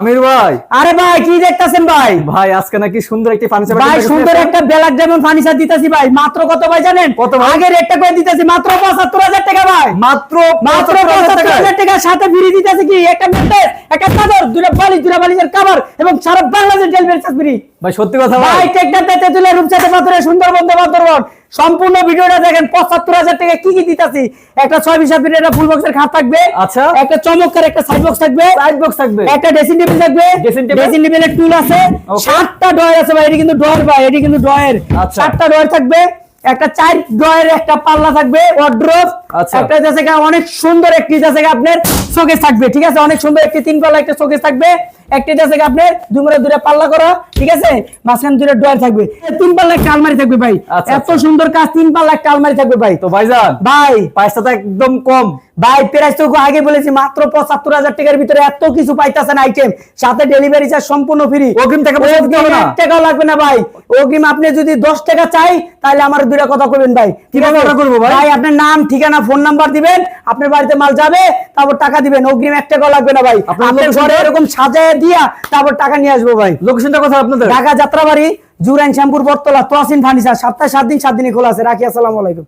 আমির ভাই। আরে ভাই কি দেখতাছেন ভাই? ভাই আজকে নাকি সুন্দর একটি ফার্নিচার ভাই সুন্দর একটা ব্ল্যাক ডায়মন্ড ফার্নিচার দিতেছি ভাই। মাত্র কত ভাই জানেন? কত? আগে রেটটা করে দিতেছি মাত্র পঁচাত্তর হাজার টাকা ভাই। মাত্র মাত্র 75,000 পঁচাত্তর টাকায়। হাজার টাকার সাথে ফ্রি দিতেছে কি? একটা ম্যাট্রেস একটা চাদর দুটো বালিশ দুটো বালিশের কভার এবং সারা বাংলাদেশ ডেলিভারি চার্জ ফ্রি ভাই সত্যি কথা ভাই। রূপচাঁদে পাথরে সুন্দরবন সম্পূর্ণ ভিডিওটা দেখেন পঁচাত্তর হাজার টাকা কি কি দিতেছি একটা ছয় বিশ ফিট একটা ফুল বক্সের খাট থাকবে আচ্ছা। একটা চমৎকার একটা সাইড বক্স থাকবে সাইড বক্স থাকবে একটা ড্রেসিং টেবিল থাকবে? ড্রেসিং টেবিলের টুল আছে সাতটা ড্রয়ার আছে ভাই এটি কিন্তু ড্রয়ার ভাই এটি কিন্তু ড্রয়ার আচ্ছা। সাতটা ড্রয়ার থাকবে একটা চার ড্রয়ের একটা পাল্লা থাকবে ওয়ার্ড্রোব আচ্ছা। একটা যাচ্ছে অনেক সুন্দর একটি যাচ্ছে আপনার শোকেস থাকবে ঠিক আছে? অনেক সুন্দর একটি তিন পাল্লা একটা শোকেস থাকবে। একটি যাচ্ছে আপনার দুমরে দুটো পাল্লা করা ঠিক আছে? মাঝখান দুটো ড্রয়ার থাকবে। তিন পাল্লা একটা আলমারি থাকবে ভাই। আচ্ছা, এত সুন্দর কাজ তিন পাল্লা একটা আলমারি থাকবে ভাই। তো ভাইজান ভাই। পয়সা তো একদম কম। ভাই প্রাইস তো আগে বলেছি মাত্র পঁচাত্তর হাজার টাকার ভিতরে এত কিছু পাইতেছেন আইটেম সাথে ডেলিভারি চার্জ সম্পূর্ণ ফ্রি অগ্রিম টাকা? টাকাও লাগবে না ভাই। অগ্রিম আপনি যদি দশ টাকা চাই তাহলে আমার দুইটা কথা কবেন ভাই। কীভাবে করব ভাই? আপনার নাম ঠিকানা ফোন নাম্বার দিবেন। আপনার বাড়িতে মাল যাবে তারপর টাকা দিবেন। অগ্রিম এক টাকাও লাগবে না ভাই। আপনার ঘরে এরকম সাজায় দিয়া তারপর টাকা নিয়ে আসব ভাই। লোকেশনটা কথা আপনাদের? ঢাকা যাত্রাবাড়ি জুরাইন শ্যামপুর বটতলা তোয়াসিন ফার্নিচার। সপ্তাহে সাত দিন সাত দিনই খোলা আছে। রাখি আসসালামু আলাইকুম।